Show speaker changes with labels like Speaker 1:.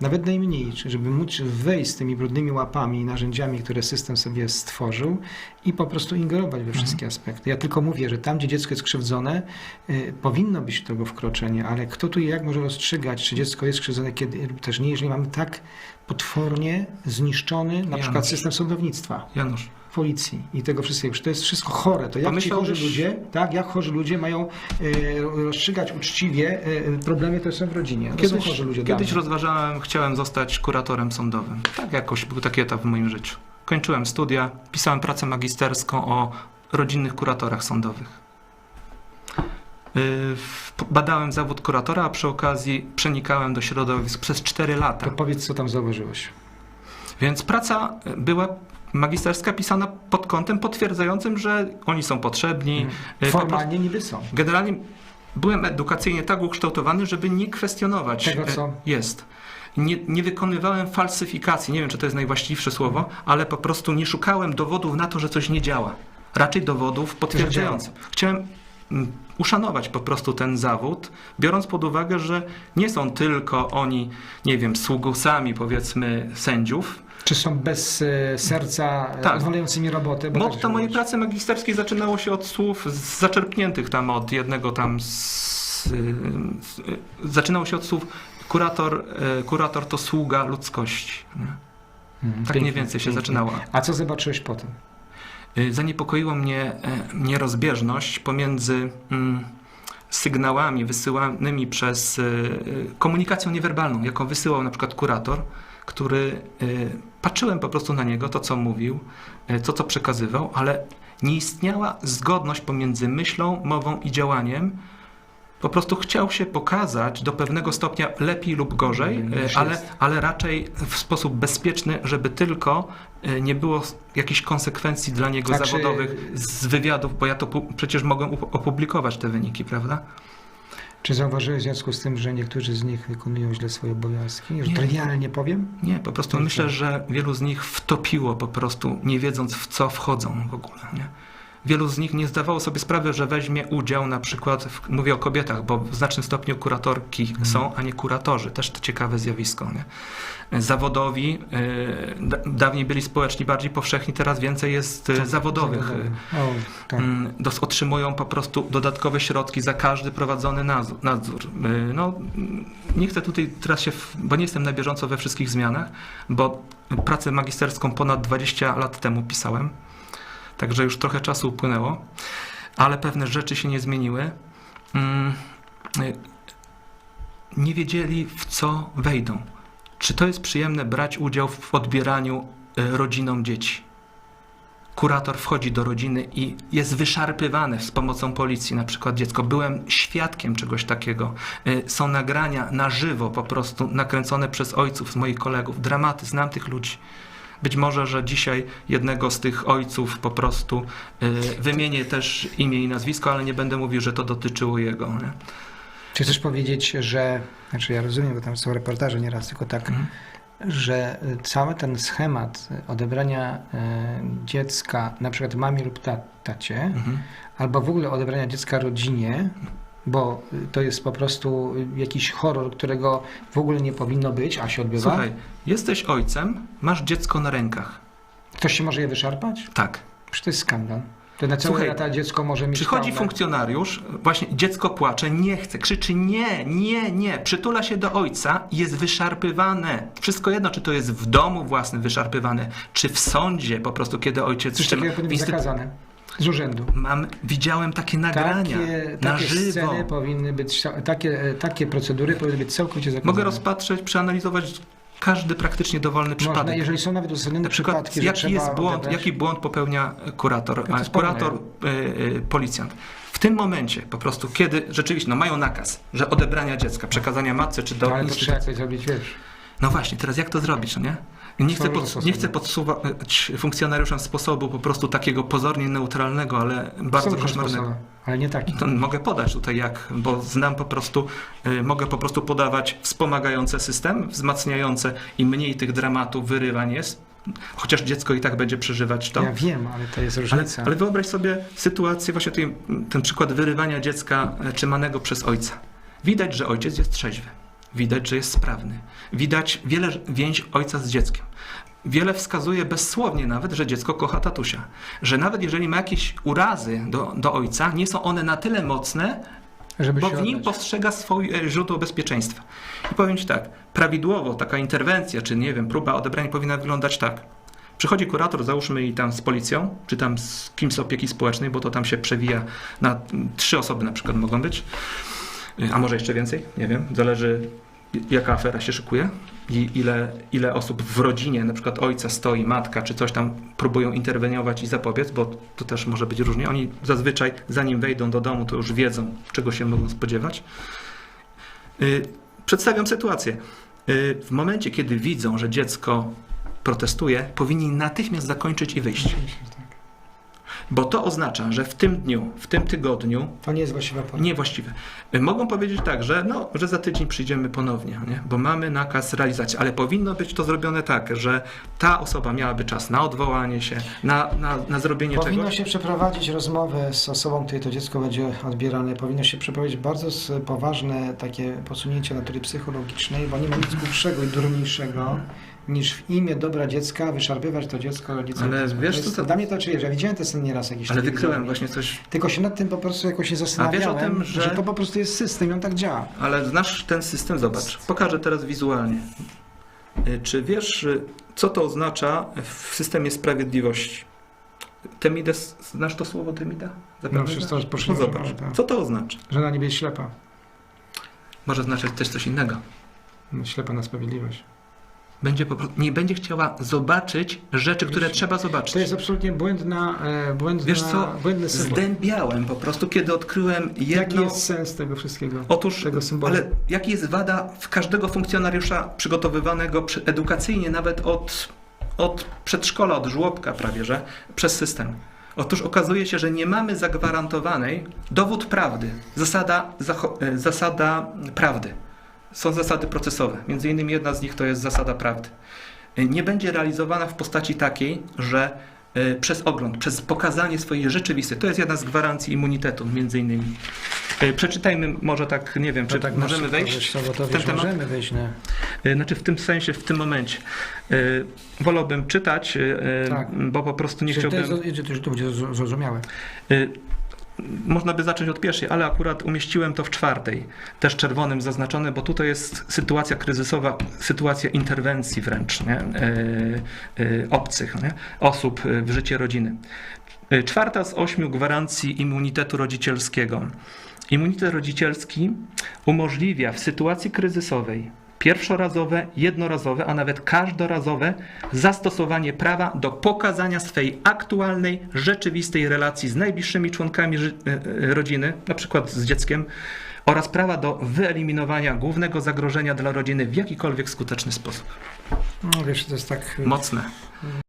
Speaker 1: Nawet najmniej, żeby móc wejść z tymi brudnymi łapami i narzędziami, które system sobie stworzył i po prostu ingerować we wszystkie aspekty. Ja tylko mówię, że tam, gdzie dziecko jest krzywdzone, y, powinno być tego wkroczenie, ale kto tu i jak może rozstrzygać, czy dziecko jest krzywdzone, kiedy też nie, jeżeli mamy tak potwornie zniszczony na
Speaker 2: Janusz.
Speaker 1: przykład system sądownictwa,
Speaker 2: Janusz,
Speaker 1: policji i tego wszystkiego. Przecież to jest wszystko chore. To jak ci chorzy ludzie, tak, jak chorzy ludzie mają y, rozstrzygać uczciwie y, problemy, które są w rodzinie. To są
Speaker 2: kiedyś,
Speaker 1: chorzy ludzie.
Speaker 2: kiedyś
Speaker 1: dawno.
Speaker 2: rozważałem, chciałem zostać kuratorem sądowym. Tak jakoś był taki etap w moim życiu. Kończyłem studia, pisałem pracę magisterską o rodzinnych kuratorach sądowych. W- Badałem zawód kuratora, a przy okazji przenikałem do środowisk przez 4 lata.
Speaker 1: To powiedz, co tam zauważyłeś.
Speaker 2: Więc praca była magisterska pisana pod kątem potwierdzającym, że oni są potrzebni. Po prostu-
Speaker 1: Formalnie niby są.
Speaker 2: Generalnie byłem edukacyjnie tak ukształtowany, żeby nie kwestionować.
Speaker 1: Tego, co?
Speaker 2: e, Jest. Nie, nie wykonywałem falsyfikacji, nie wiem, czy to jest najwłaściwsze słowo, ale po prostu nie szukałem dowodów na to, że coś nie działa. Raczej dowodów potwierdzających. Chciałem mm, uszanować po prostu ten zawód, biorąc pod uwagę, że nie są tylko oni, nie wiem, sługusami powiedzmy sędziów,
Speaker 1: Czy są bez e, serca,
Speaker 2: Tak.
Speaker 1: tak. odwalającymi robotę? Bo
Speaker 2: Motto mojej
Speaker 1: działać.
Speaker 2: pracy magisterskiej zaczynało się od słów z- zaczerpniętych tam od jednego tam z, z, zaczynało się od słów kurator, e, kurator to sługa ludzkości. nie?
Speaker 1: Mhm,
Speaker 2: Tak
Speaker 1: pięknie,
Speaker 2: mniej więcej się
Speaker 1: pięknie.
Speaker 2: zaczynało.
Speaker 1: A co zobaczyłeś potem?
Speaker 2: Y, Zaniepokoiło mnie e, nierozbieżność pomiędzy mm, sygnałami wysyłanymi przez e, e, komunikacją niewerbalną, jaką wysyłał na przykład kurator, który e, patrzyłem po prostu na niego, to co mówił, e, to co przekazywał, ale nie istniała zgodność pomiędzy myślą, mową i działaniem. Po prostu chciał się pokazać do pewnego stopnia lepiej lub gorzej,
Speaker 1: Mm, już
Speaker 2: ale, ale raczej w sposób bezpieczny, żeby tylko nie było jakichś konsekwencji dla niego
Speaker 1: Znaczy-
Speaker 2: zawodowych z wywiadów, bo ja to przecież mogłem opublikować te wyniki, prawda?
Speaker 1: Czy zauważyłeś w związku z tym, że niektórzy z nich wykonują źle swoje obowiązki?
Speaker 2: Nie.
Speaker 1: trywialnie powiem?
Speaker 2: Nie, po prostu myślę, że wielu z nich wtopiło po prostu, nie wiedząc w co wchodzą w ogóle. Nie? Wielu z nich nie zdawało sobie sprawy, że weźmie udział na przykład, w, mówię o kobietach, bo w znacznym stopniu kuratorki
Speaker 1: Mhm.
Speaker 2: są, a nie kuratorzy. Też to ciekawe zjawisko. Nie? Zawodowi, da- dawniej byli społeczni bardziej powszechni, teraz więcej jest yy, zawodowych.
Speaker 1: Zawodowy. O, tak.
Speaker 2: Mm, dos- otrzymują po prostu dodatkowe środki za każdy prowadzony nadzór. nadzór. Y, No, nie chcę tutaj teraz się, w, bo nie jestem na bieżąco we wszystkich zmianach, bo pracę magisterską ponad 20 lat temu pisałem, także już trochę czasu upłynęło, ale pewne rzeczy się nie zmieniły. Mm, y, Nie wiedzieli, w co wejdą. Czy to jest przyjemne brać udział w odbieraniu y, rodzinom dzieci? kurator wchodzi do rodziny i jest wyszarpywane z pomocą policji, na przykład dziecko. Byłem świadkiem czegoś takiego. Y, Są nagrania na żywo po prostu nakręcone przez ojców, moich kolegów. Dramaty, znam tych ludzi. Być może, że dzisiaj jednego z tych ojców po prostu y, wymienię też imię i nazwisko, ale nie będę mówił, że to dotyczyło jego. Nie?
Speaker 1: Czy chcesz powiedzieć, że, znaczy ja rozumiem, bo tam są reportaże nieraz, tylko tak,
Speaker 2: Mhm.
Speaker 1: że y, cały ten schemat odebrania y, dziecka na przykład mamie lub ta, tacie,
Speaker 2: Mhm.
Speaker 1: albo w ogóle odebrania dziecka rodzinie, bo to jest po prostu jakiś horror, którego w ogóle nie powinno być, a się odbywa.
Speaker 2: Słuchaj, jesteś ojcem, masz dziecko na rękach.
Speaker 1: Ktoś się może je wyszarpać?
Speaker 2: Tak.
Speaker 1: Przecież to jest skandal. To na całe lata dziecko może mieć
Speaker 2: Przychodzi
Speaker 1: traumę.
Speaker 2: funkcjonariusz, właśnie dziecko płacze, nie chce, krzyczy nie, nie, nie, przytula się do ojca i jest wyszarpywane. Wszystko jedno, czy to jest w domu własnym wyszarpywane, czy w sądzie po prostu, kiedy ojciec
Speaker 1: Coś takiego powinno być zakazane. Z urzędu.
Speaker 2: Mam, widziałem takie nagrania
Speaker 1: Takie,
Speaker 2: na
Speaker 1: takie
Speaker 2: żywo.
Speaker 1: sceny powinny być, takie, takie procedury powinny być całkowicie zakazane.
Speaker 2: Mogę rozpatrzeć, przeanalizować każdy praktycznie dowolny
Speaker 1: Można,
Speaker 2: przypadek.
Speaker 1: jeżeli są nawet uzasadnione
Speaker 2: Na przykład,
Speaker 1: przypadki,
Speaker 2: jaki jest błąd,
Speaker 1: odebrać-
Speaker 2: jaki błąd popełnia kurator,
Speaker 1: jest
Speaker 2: kurator y, y, policjant. W tym momencie, po prostu, kiedy rzeczywiście no, mają nakaz, że odebrania dziecka, przekazania matce czy do
Speaker 1: No, ale to trzeba coś zrobić, wiesz.
Speaker 2: No właśnie, teraz jak to zrobić, no nie? Nie chcę, pod, nie chcę podsuwać funkcjonariuszom sposobu po prostu takiego pozornie neutralnego, ale bardzo koszmarnego.
Speaker 1: ale nie taki.
Speaker 2: To mogę podać tutaj jak, bo znam po prostu, y, mogę po prostu podawać wspomagające system, wzmacniające i mniej tych dramatów, wyrywań jest, chociaż dziecko i tak będzie przeżywać to.
Speaker 1: Ja wiem, ale to jest
Speaker 2: Ale,
Speaker 1: różnica.
Speaker 2: ale wyobraź sobie sytuację, właśnie tutaj, ten przykład wyrywania dziecka e, trzymanego przez ojca. Widać, że ojciec jest trzeźwy. Widać, że jest sprawny. Widać wiele więź ojca z dzieckiem. Wiele wskazuje bezsłownie nawet, że dziecko kocha tatusia. Że nawet jeżeli ma jakieś urazy do, do ojca, nie są one na tyle mocne,
Speaker 1: Żeby
Speaker 2: bo w nim
Speaker 1: oddać.
Speaker 2: postrzega swoje źródło bezpieczeństwa. I powiem Ci tak, prawidłowo taka interwencja, czy nie wiem, próba odebrania powinna wyglądać tak. Przychodzi kurator, załóżmy i tam z policją, czy tam z kimś z opieki społecznej, bo to tam się przewija na trzy osoby na przykład mogą być, a może jeszcze więcej, nie wiem, zależy jaka afera się szykuje i ile, ile osób w rodzinie, na przykład ojca stoi, matka, czy coś tam próbują interweniować i zapobiec, bo to też może być różnie. Oni zazwyczaj zanim wejdą do domu, to już wiedzą, czego się mogą spodziewać. Y, Przedstawiam sytuację. Y, W momencie, kiedy widzą, że dziecko protestuje, powinni natychmiast zakończyć i wyjść. Bo to oznacza, że w tym dniu, w tym tygodniu
Speaker 1: To nie jest właściwa pora.
Speaker 2: niewłaściwe. Y, Mogą powiedzieć tak, że, no, że za tydzień przyjdziemy ponownie, nie? bo mamy nakaz realizacji, ale powinno być to zrobione tak, że ta osoba miałaby czas na odwołanie się, na, na, na zrobienie
Speaker 1: Powinno
Speaker 2: czegoś.
Speaker 1: się przeprowadzić rozmowę z osobą, której to dziecko będzie odbierane. Powinno się przeprowadzić bardzo poważne takie posunięcie natury psychologicznej, bo nie ma nic głupszego i durniejszego niż w imię dobra dziecka wyszarpywać to dziecko rodzicom.
Speaker 2: Ale wiesz,
Speaker 1: to jest,
Speaker 2: co to-
Speaker 1: Dla mnie to ja widziałem te sceny nieraz jakieś
Speaker 2: Ale wykryłem właśnie coś,
Speaker 1: Tylko się nad tym po prostu jakoś się zastanawiałem,
Speaker 2: tym, że-
Speaker 1: to po prostu jest system i on tak działa.
Speaker 2: ale znasz ten system? Zobacz, pokażę teraz wizualnie. Y, Czy wiesz, y, co to oznacza w systemie sprawiedliwości? Temides, znasz to słowo Temida? Zapewne
Speaker 1: No, to
Speaker 2: no zobacz,
Speaker 1: tak.
Speaker 2: co to oznacza?
Speaker 1: Że na niebie jest ślepa.
Speaker 2: Może znaczyć też coś innego.
Speaker 1: Ślepa na sprawiedliwość.
Speaker 2: Będzie po prostu, nie będzie chciała zobaczyć rzeczy, które trzeba zobaczyć.
Speaker 1: To jest absolutnie błędna, e, błędna,
Speaker 2: Wiesz co?
Speaker 1: błędny symbol.
Speaker 2: Zdębiałem po prostu, kiedy odkryłem
Speaker 1: Jaki
Speaker 2: jedno...
Speaker 1: jest sens tego wszystkiego?
Speaker 2: Otóż,
Speaker 1: tego symbolu?
Speaker 2: ale jaki jest wada w każdego funkcjonariusza przygotowywanego przy- edukacyjnie, nawet od, od przedszkola, od żłobka prawie, że przez system? Otóż okazuje się, że nie mamy zagwarantowanej dowód prawdy, zasada, e, zasada prawdy. Są zasady procesowe. Między innymi jedna z nich to jest zasada prawdy. E, Nie będzie realizowana w postaci takiej, że e, przez ogląd, przez pokazanie swojej rzeczywistości. To jest jedna z gwarancji immunitetu, między innymi. E, Przeczytajmy może tak, nie wiem, czy
Speaker 1: No tak
Speaker 2: możemy wejść
Speaker 1: to
Speaker 2: w ten temat?
Speaker 1: możemy wejść na...
Speaker 2: E, Znaczy w tym sensie, w tym momencie. Wolałbym czytać,
Speaker 1: Tak.
Speaker 2: bo po prostu nie
Speaker 1: Czyli to,
Speaker 2: chciałbym...
Speaker 1: jest, to, to będzie zro- zrozumiałe.
Speaker 2: Można by zacząć od pierwszej, ale akurat umieściłem to w czwartej, też czerwonym zaznaczone, bo tutaj jest sytuacja kryzysowa, sytuacja interwencji wręcz nie? Y, y, obcych nie? osób y, w życie rodziny. Czwarta z ośmiu gwarancji immunitetu rodzicielskiego. Immunitet rodzicielski umożliwia w sytuacji kryzysowej pierwszorazowe, jednorazowe, a nawet każdorazowe zastosowanie prawa do pokazania swej aktualnej, rzeczywistej relacji z najbliższymi członkami e, e, rodziny, na przykład z dzieckiem, oraz prawa do wyeliminowania głównego zagrożenia dla rodziny w jakikolwiek skuteczny sposób.
Speaker 1: No wiesz, to jest tak...
Speaker 2: Mocne.